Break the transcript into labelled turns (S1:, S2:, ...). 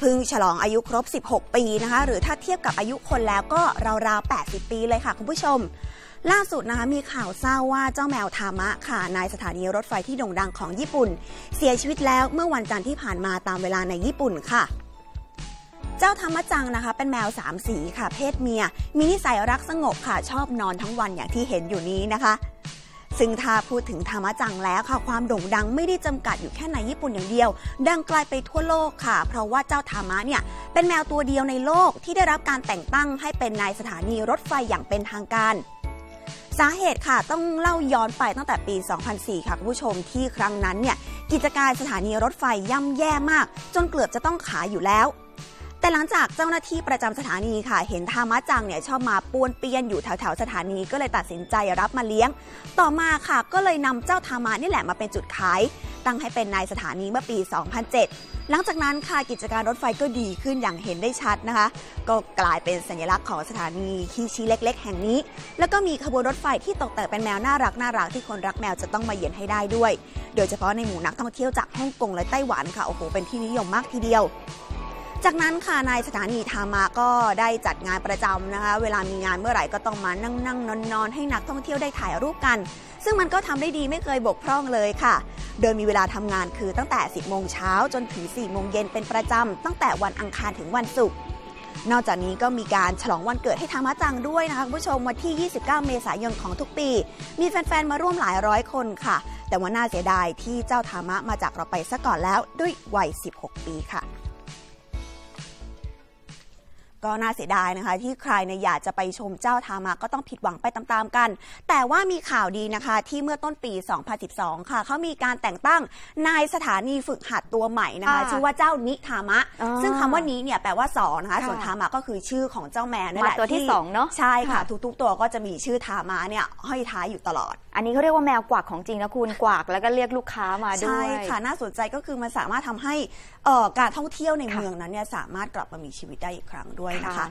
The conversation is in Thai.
S1: เพิ่งฉลองอายุครบ 16 ปีนะคะ หรือถ้าเทียบกับอายุคนแล้วก็ราวๆ 80 ปีเลยค่ะคุณผู้ชม ล่าสุดนะคะมีข่าวเศร้าว่าเจ้าแมวทามะค่ะนายสถานีรถไฟที่โด่งดังของญี่ปุ่น เสียชีวิตแล้วเมื่อวันจันทร์ที่ผ่านมาตามเวลาในญี่ปุ่นค่ะเจ้าธรรมจังนะคะ เป็นแมวสามสีค่ะ เพศเมีย มีนิสัยรักสงบค่ะ ชอบนอนทั้งวันอย่างที่เห็นอยู่นี้นะคะ ซึ่งถ้าพูดถึงธรรมจังแล้วค่ะความโด่งดังไม่ได้จำกัดอยู่แค่ในญี่ปุ่นอย่างเดียว ดังไกลไปทั่วโลกค่ะ เพราะว่าเจ้าธรรมะเนี่ยเป็นแมวตัวเดียวในโลกที่ได้รับการแต่งตั้งให้เป็นนายสถานีรถไฟอย่างเป็นทางการสาเหตุค่ะต้องเล่าย้อนไปตั้งแต่ปี 2004 ค่ะคุณผู้ชมที่ครั้งนั้นเนี่ยกิจการสถานีรถไฟย่ำแย่มาก จนเกือบจะต้องขายอยู่แล้ว แต่หลังจากเจ้าหน้าที่ประจำสถานีค่ะ เห็นทามะจังเนี่ยชอบมาป้วนเปี้ยนอยู่แถวๆสถานีก็เลยตัดสินใจรับมาเลี้ยง ต่อมาค่ะ ก็เลยนำเจ้าทามะนี่แหละมาเป็นจุดขาย ตั้งให้เป็นนายสถานีเมื่อปี 2007 หลังจากนั้นค่ะกิจการรถไฟก็ดีขึ้นอย่างเห็นได้ชัดนะคะ ก็กลายเป็นสัญลักษณ์ของสถานีคีชีเล็ก ๆ แห่งนี้ แล้วก็มีขบวนรถไฟที่ตกแต่งเป็นแมวน่ารักน่ารักที่คนรักแมวจะต้องมาเหยียนให้ได้ด้วย โดยเฉพาะในหมู่นักท่องเที่ยวจากฮ่องกงและไต้หวันค่ะโอ้โหเป็นที่นิยมมากทีเดียว จากนั้นค่ะนายสถานีทามาก็ได้จัดงานประจำนะคะ เวลามีงานเมื่อไหร่ก็ต้องมานั่งนั่งนอนนอนให้นักท่องเที่ยวได้ถ่ายรูปกัน ซึ่งมันก็ทำได้ดีไม่เคยบกพร่องเลยค่ะ โดยมีเวลาทำงานคือตั้งแต่ 10 โมงเช้าจนถึง 4 โมงเย็นเป็นประจำตั้งแต่วันอังคารถึงวันศุกร์นอกจากนี้ก็มีการฉลองวันเกิดให้ทามะจังด้วยนะคะคุณผู้ชมวันที่ 29 เมษายนของทุกปี มีแฟนๆ มาร่วมหลายร้อยคนค่ะ แต่ว่าน่าเสียดายที่เจ้าทามะมาจากเราไปซะก่อนแล้วด้วยวัย 16 ปีค่ะ ก็น่าเสียดายนะคะ ที่ใครเนี่ยอยากจะไปชมเจ้าทามะก็ต้องผิดหวังไปตามๆกัน แต่ว่ามีข่าวดีนะคะ ที่เมื่อต้นปี 2012 ค่ะเขามีการแต่งตั้งนายสถานีฝึกหัดตัวใหม่นะคะ
S2: ค่ะ
S1: ชื่อว่าเจ้านิทามะ
S2: อ๋อ
S1: ซึ่งคำว่านี้เนี่ยแปลว่าสอนนะคะ
S2: ค่ะ
S1: ส่วนทามะก็คือชื่อของเจ้าแมวนั่นแหละ
S2: มาตัวที่สองเนอะ
S1: ใช่ค่ะ
S2: ค่ะ
S1: ทุกๆ ตัวก็จะมีชื่อทามะเนี่ยห้อยท้ายอยู่ตลอด
S2: อันนี้เขาเรียกว่าแมวกวักของจริงนะคุณกวักแล้วก็เรียกลูกค้ามาด้
S1: ใช่
S2: วย
S1: ค่ะน่าสนใจก็คือมันสามารถทำให้เอ่อการท่องเที่ยวใน
S2: ค่ะ
S1: เมืองนั้นเนี่ยสามารถกลับมามีชีวิตได้อีกครั้งด้วยนะคะ
S2: ค่ะ